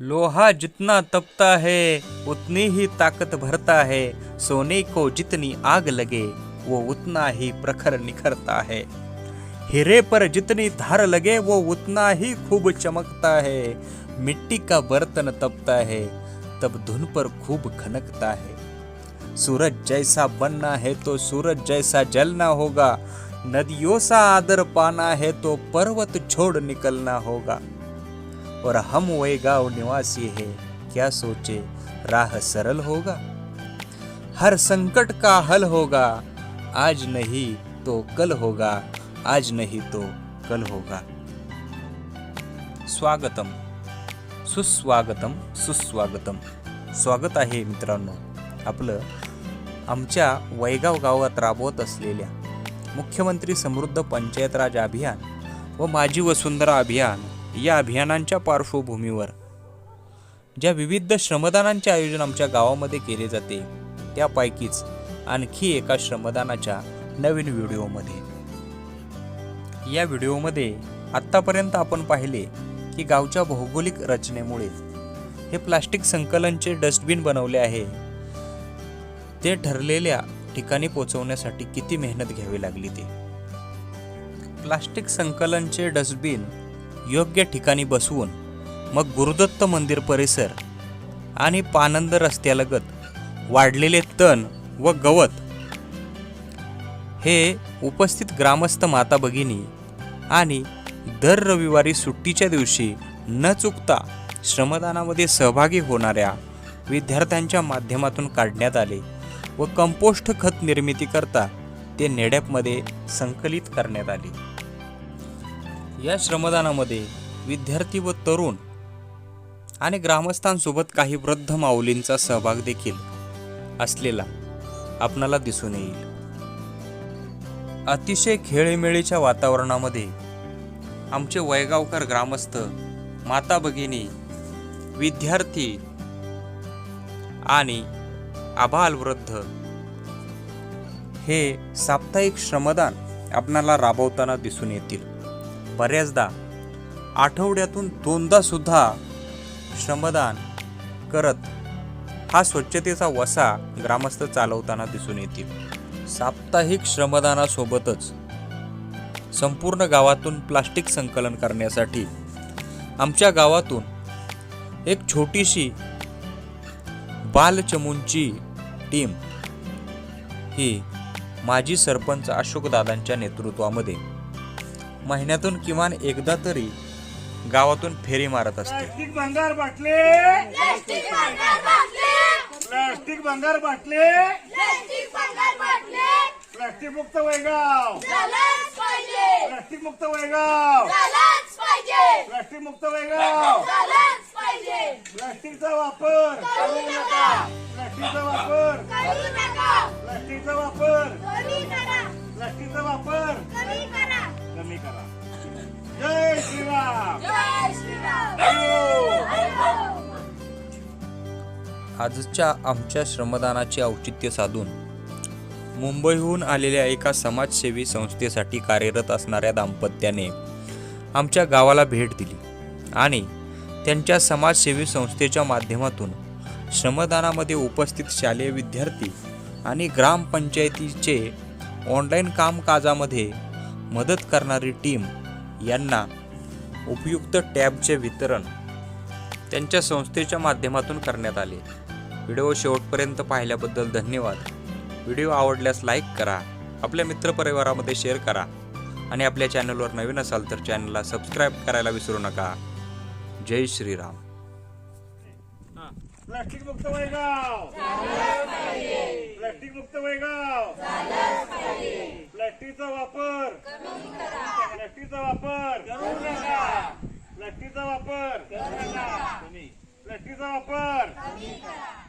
लोहा जितना तपता है, उतनी ही ताकत भरता है। सोने को जितनी आग लगे, वो उतना ही प्रखर निखरता है। हीरे पर जितनी धार लगे, वो उतना ही खूब चमकता है। मिट्टी का बर्तन तपता है, तब धुन पर खूब खनकता है। सूरज जैसा बनना है तो सूरज जैसा जलना होगा। नदियों सा आदर पाना है तो पर्वत छोड़ निकलना होगा। और हम वे गांव निवासी है क्या सोचे? राह सरल होगा? हर संकट का हल होगा। आज नहीं तो कल होगा आज नहीं तो कल होगा। स्वागतम। सुस्वागतम सुस्वागतम। स्वागत आहे मित्रांनो आपलं आमच्या वैगाव गावात राबवत असलेल्या मुख्यमंत्री समृद्ध पंचायत राज अभियान व माझी वसुंधरा अभियान. या अभियानांच्या पार्श्वभूमीवर. ज्या विविध श्रमदानांचे आयोजन आमच्या गावामध्ये केले जाते त्यापैकीच आणखी एका श्रमदानाच्या नवीन व्हिडिओमध्ये. या व्हिडिओमध्ये आत्तापर्यंत आपण पाहिले की गावच्या भौगोलिक रचनेमुळे हे प्लास्टिक संकलनचे डस्टबिन बनवले आहे. ते ठरलेल्या ठिकाणी पोचवण्यासाठी किती मेहनत घ्यावी लागली ते? प्लास्टिक संकलनचे डस्टबिन योग्य ठिकाणी बसवून मग गुरुदत्त मंदिर परिसर आणि पानंद रस्त्यालगत वाढलेले तण व गवत हे उपस्थित ग्रामस्थ माता भगिनी आणि दर रविवारी सुट्टीच्या दिवशी न चुकता श्रमदानामध्ये सहभागी होणाऱ्या विद्यार्थ्यांच्या माध्यमातून काढण्यात आले व कंपोस्ट खत निर्मितीकरता ते नेडॅपमध्ये संकलित करण्यात आले. या श्रमदानामध्ये विद्यार्थी व तरुण आणि ग्रामस्थांसोबत काही वृद्ध माऊलींचा सहभाग देखील असलेला आपणाला दिसून येईल. अतिशय खेळीमेळीच्या वातावरणामध्ये आमचे वयगावकर ग्रामस्थ माता भगिनी विद्यार्थी आणि आबालवृद्ध हे साप्ताहिक श्रमदान आपणाला राबवताना दिसून येतील. बऱ्याचदा आठवड्यातून दोनदा सुद्धा श्रमदान करत हा स्वच्छतेचा वसा ग्रामस्थ चालवताना दिसून येतील. साप्ताहिक श्रमदानासोबतच संपूर्ण गावातून प्लास्टिक संकलन करण्यासाठी आमच्या गावातून एक छोटीशी बालचमूंची टीम ही माजी सरपंच अशोकदादांच्या नेतृत्वामध्ये महिन्यातून किमान एकदा तरी गावातून फेरी मारत असते. प्लास्टिक भंगार बाटले! प्लास्टिक भंगार बाटले! प्लास्टिक भंगार बाटले! प्लास्टिक भंगार बाटले! प्लास्टिक मुक्त वैगाव प्लास्टिक मुक्त वैगाव! प्लास्टिक मुक्त वैगाव! जय श्रीराम जय श्रीराम हरिओम. हरिओम. आजच्या आमच्या श्रमदानाचे औचित्य साधून मुंबईहून आलेल्या एका समाजसेवी संस्थेसाठी कार्यरत असणाऱ्या दाम्पत्याने आमच्या गावाला भेट दिली आणि त्यांच्या समाजसेवी संस्थेच्या माध्यमातून श्रमदानामध्ये उपस्थित शालेय विद्यार्थी आणि ग्रामपंचायतीचे ऑनलाईन कामकाजामध्ये मदत करणारी टीम यांना उपयुक्त टॅबचे वितरण त्यांच्या संस्थेच्या माध्यमातून करण्यात आले. व्हिडिओ शेवटपर्यंत पाहिल्याबद्दल धन्यवाद. व्हिडिओ आवडल्यास लाईक करा आपल्या मित्रपरिवारामध्ये शेअर करा आणि आपल्या चॅनलवर नवीन असाल तर चॅनलला सबस्क्राईब करायला विसरू नका. जय श्रीराम. प्लास्टिक मुक्त वैगाव प्लास्टिक मुक्त वैगाव प्लास्टिकचा वापर प्लास्टिकचा वापर. प्लास्टिकचा वापर. प्लास्टिकचा वापर.